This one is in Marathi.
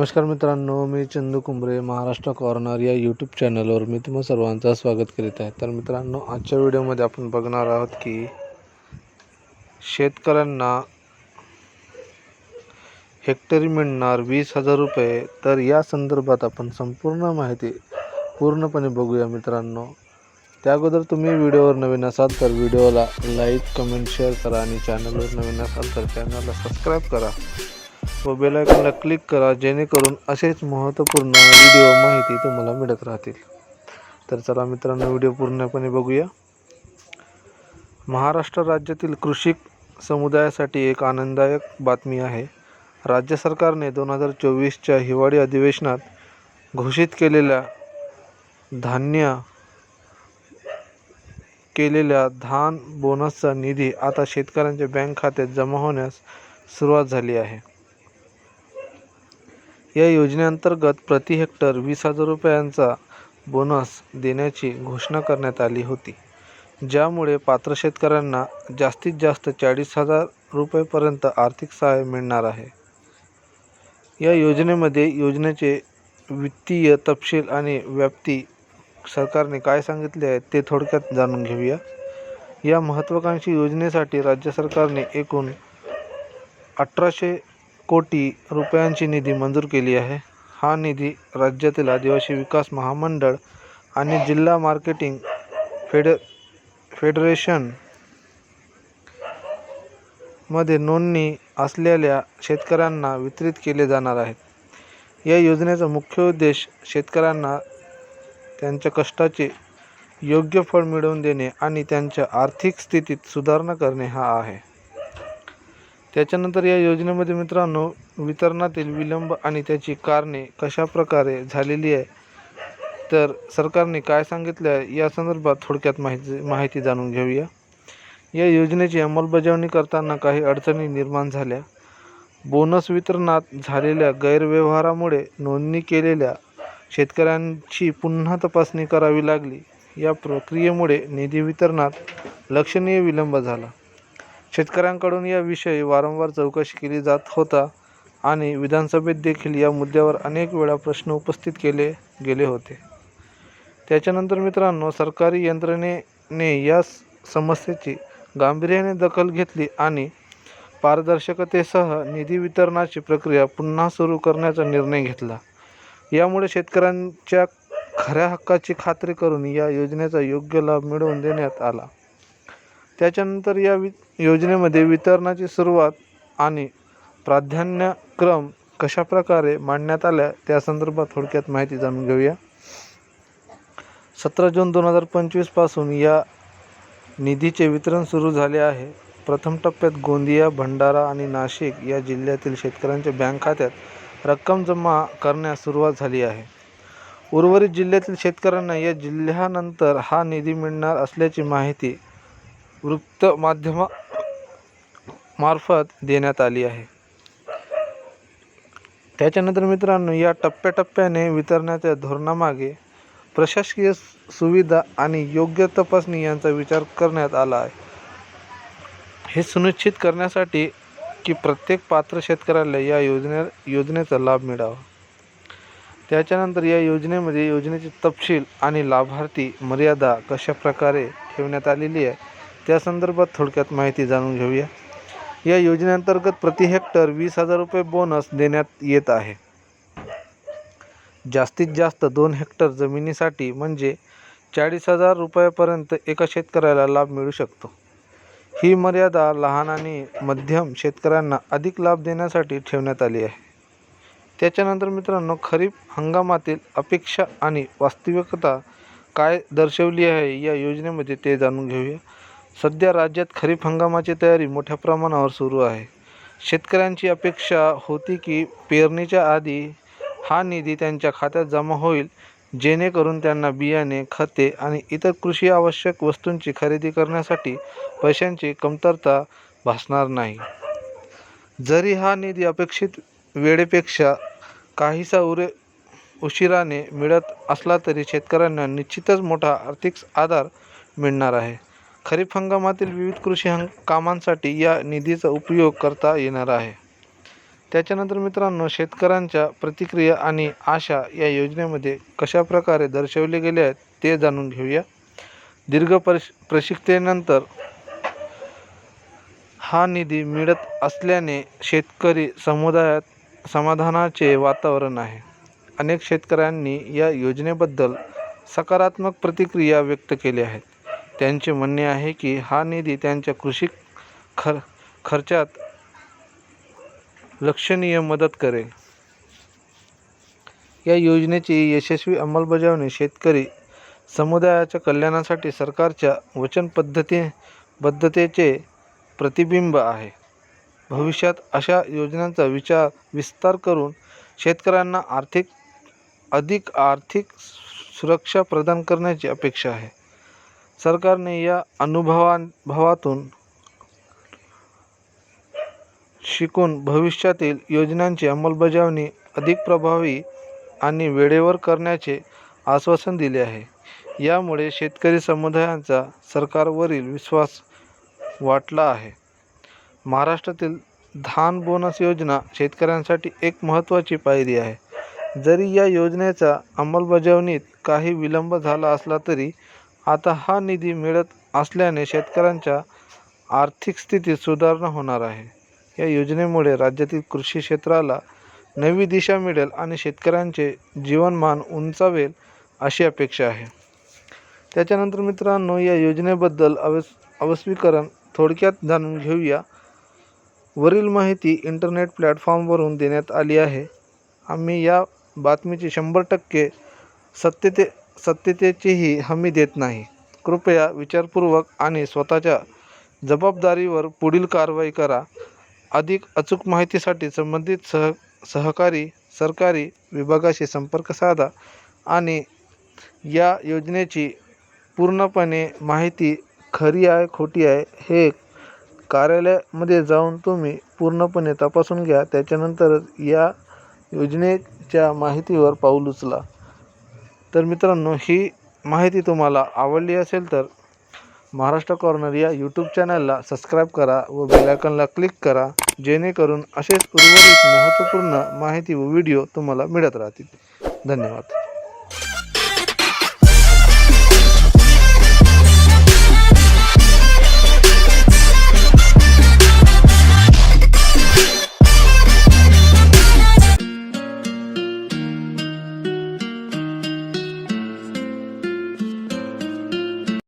नमस्कार मित्रांनो मी चंदू कुंबरे महाराष्ट्र कॉर्नर या यूट्यूब चॅनलवर मी तुम्हा सर्वांचं स्वागत करीत आहे. तर मित्रांनो आजच्या व्हिडिओमध्ये आपण बघणार आहोत की शेतकऱ्यांना हेक्टरी मिळणार वीस हजार रुपये. तर या संदर्भात आपण संपूर्ण माहिती पूर्णपणे बघूया मित्रांनो. त्या अगोदर तुम्ही व्हिडिओवर नवीन असाल तर व्हिडिओला लाईक कमेंट शेअर करा आणि चॅनलवर नवीन असाल तर चॅनलला सबस्क्राईब करा. व बेलायकॉनला क्लिक करा जेणेकरून असेच महत्त्वपूर्ण व्हिडिओ माहिती तुम्हाला मिळत राहतील. तर चला मित्रांनो व्हिडिओ पूर्णपणे बघूया. महाराष्ट्र राज्यातील कृषी समुदायासाठी एक आनंददायक बातमी आहे. राज्य सरकारने दोन हजार चोवीसच्या हिवाळी अधिवेशनात घोषित केलेल्या धान्य केलेल्या धान बोनसचा निधी आता शेतकऱ्यांच्या बँक खात्यात जमा होण्यास सुरुवात झाली आहे. या योजनेअंतर्गत प्रति हेक्टर वीस हजार रुपयांचा बोनस देण्याची घोषणा करण्यात आली होती. ज्यामुळे पात्र शेतकऱ्यांना जास्तीत जास्त चाळीस हजार रुपयेपर्यंत आर्थिक सहाय्य मिळणार आहे. या योजनेमध्ये योजनेचे वित्तीय तपशील आणि व्याप्ती सरकारने काय सांगितले आहे ते थोडक्यात जाणून घेऊया. या महत्त्वाकांक्षी योजनेसाठी राज्य सरकारने एकूण अठराशे कोटी रुपयांची निधी मंजूर केली आहे. हा निधी राज्यातील आदिवासी विकास महामंडळ आणि जिल्हा मार्केटिंग फेड फेडरेशनमध्ये नोंदणी असलेल्या शेतकऱ्यांना वितरित केले जाणार आहेत. या योजनेचा मुख्य उद्देश शेतकऱ्यांना त्यांच्या कष्टाचे योग्य फळ मिळवून देणे आणि त्यांच्या आर्थिक स्थितीत सुधारणा करणे हा आहे. त्याच्यानंतर या योजनेमध्ये मित्रांनो वितरणातील विलंब आणि त्याची कारणे कशाप्रकारे झालेली आहे? तर सरकारने काय सांगितलं आहे या संदर्भात थोडक्यात माहिती माहिती जाणून घेऊया. या योजनेची अंमलबजावणी करताना काही अडचणी निर्माण झाल्या. बोनस वितरणात झालेल्या गैरव्यवहारामुळे नोंदणी केलेल्या शेतकऱ्यांची पुन्हा तपासणी करावी लागली. या प्रक्रियेमुळे निधी वितरणात लक्षणीय विलंब झाला. शेतकऱ्यांकडून याविषयी वारंवार चौकशी केली जात होता आणि विधानसभेत देखील या मुद्द्यावर अनेक वेळा प्रश्न उपस्थित केले गेले होते. त्याच्यानंतर मित्रांनो सरकारी यंत्रणेने या समस्येची गांभीर्याने दखल घेतली आणि पारदर्शकतेसह निधी वितरणाची प्रक्रिया पुन्हा सुरू करण्याचा निर्णय घेतला. यामुळे शेतकऱ्यांच्या खऱ्या हक्काची खात्री करून या योजनेचा योग्य लाभ मिळवून देण्यात आला. त्याच्यानंतर या वि योजनेमध्ये वितरणाची सुरुवात आणि प्राधान्यक्रम कशाप्रकारे मांडण्यात आल्या त्या संदर्भात थोडक्यात माहिती जाणून घेऊया. सतरा जून दोन हजार पंचवीसपासून या निधीचे वितरण सुरू झाले आहे. प्रथम टप्प्यात गोंदिया भंडारा आणि नाशिक या जिल्ह्यातील शेतकऱ्यांच्या बँक खात्यात रक्कम जमा करण्यास सुरुवात झाली आहे. उर्वरित जिल्ह्यातील शेतकऱ्यांना या जिल्ह्यानंतर हा निधी मिळणार असल्याची माहिती वृत्तमाध्यमा मार्फत देण्यात आली आहे. त्याच्यानंतर मित्रांनो या टप्प्याटप्प्याने वितरणाच्या धोरणामागे प्रशासकीय सुविधा आणि योग्य तपासणी यांचा विचार करण्यात आला आहे. हे सुनिश्चित करण्यासाठी की प्रत्येक पात्र शेतकऱ्याला या योजने योजनेचा लाभ मिळावा. त्याच्यानंतर या योजनेमध्ये योजनेचे तपशील आणि लाभार्थी मर्यादा कशा प्रकारे ठेवण्यात आलेली आहे त्या संदर्भात थोडक्यात माहिती जाणून घेऊया. या योजनेअंतर्गत प्रति हेक्टर वीस हजार रुपये बोनस देण्यात येत आहे. जास्तीत जास्त दोन हेक्टर जमिनीसाठी म्हणजे चाळीस हजार रुपयापर्यंत एका शेतकऱ्याला लाभ मिळू शकतो. ही मर्यादा लहान आणि मध्यम शेतकऱ्यांना अधिक लाभ देण्यासाठी ठेवण्यात आली आहे. त्याच्यानंतर मित्रांनो खरीप हंगामातील अपेक्षा आणि वास्तविकता काय दर्शवली आहे या योजनेमध्ये ते जाणून घेऊया. सध्या राज्यात खरीप हंगामाची तयारी मोठ्या प्रमाणावर सुरू आहे. शेतकऱ्यांची अपेक्षा होती की पेरणीच्या आधी हा निधी त्यांच्या खात्यात जमा होईल जेणेकरून त्यांना बियाणे खते आणि इतर कृषी आवश्यक वस्तूंची खरेदी करण्यासाठी पैशांची कमतरता भासणार नाही. जरी हा निधी अपेक्षित वेळेपेक्षा काहीसा उरे उशिराने मिळत असला तरी शेतकऱ्यांना निश्चितच मोठा आर्थिक आधार मिळणार आहे. खरीप हंगामातील विविध कृषी हंग कामांसाठी या निधीचा उपयोग करता येणार आहे. त्याच्यानंतर मित्रांनो शेतकऱ्यांच्या प्रतिक्रिया आणि आशा या योजनेमध्ये कशा प्रकारे दर्शवले गेले आहेत ते जाणून घेऊया. दीर्घ प्रश प्रशिक्षतेनंतर हा निधी मिळत असल्याने शेतकरी समुदायात समाधानाचे वातावरण आहे. अनेक शेतकऱ्यांनी या योजनेबद्दल सकारात्मक प्रतिक्रिया व्यक्त केली आहेत. त्यांचे म्हणणे आहे की हा निधी त्यांच्या कृषी खर खर्चात लक्षणीय मदत करेल. या योजनेची यशस्वी अंमलबजावणी शेतकरी समुदायाच्या कल्याणासाठी सरकारच्या वचनपद्धती बद्धतेचे प्रतिबिंब आहे. भविष्यात अशा योजनांचा विचार विस्तार करून शेतकऱ्यांना आर्थिक अधिक आर्थिक सुरक्षा प्रदान करण्याची अपेक्षा आहे. सरकारने या अनुभवानुभवातून शिकून भविष्यातील योजनांची अंमलबजावणी अधिक प्रभावी आणि वेळेवर करण्याचे आश्वासन दिले आहे. यामुळे शेतकरी समुदायांचा सरकारवरील विश्वास वाटला आहे. महाराष्ट्रातील धान बोनस योजना शेतकऱ्यांसाठी एक महत्त्वाची पायरी आहे. जरी या योजनेचा अंमलबजावणीत काही विलंब झाला असला तरी आता हा निधी मिळत असल्याने शेतकऱ्यांच्या आर्थिक स्थितीत सुधारणा होणार आहे. या योजनेमुळे राज्यातील कृषी क्षेत्राला नवी दिशा मिळेल आणि शेतकऱ्यांचे जीवनमान उंचावेल अशी अपेक्षा आहे. त्याच्यानंतर मित्रांनो या योजनेबद्दल अवस अवस्वीकरण थोडक्यात जाणून घेऊया. वरील माहिती इंटरनेट प्लॅटफॉर्मवरून देण्यात आली आहे. आम्ही या बातमीची शंभर टक्के सत्यते सत्यतेचीही हमी देत नाही. कृपया विचारपूर्वक आणि स्वतःच्या जबाबदारीवर पुढील कारवाई करा. अधिक अचूक माहितीसाठी संबंधित सह सहकारी सरकारी विभागाशी संपर्क साधा आणि या योजनेची पूर्णपणे माहिती खरी आहे खोटी आहे हे कार्यालयामध्ये जाऊन तुम्ही पूर्णपणे तपासून घ्या. त्याच्यानंतरच या योजनेच्या माहितीवर पाऊल उचला. तर मित्रांनो ही माहिती तुम्हाला आवडली असेल तर महाराष्ट्र कॉर्नर या यूट्यूब चॅनलला सबस्क्राईब करा व बेलायकनला क्लिक करा जेणेकरून असेच उर्वरित महत्त्वपूर्ण माहिती व व्हिडिओ तुम्हाला मिळत राहतील. धन्यवाद.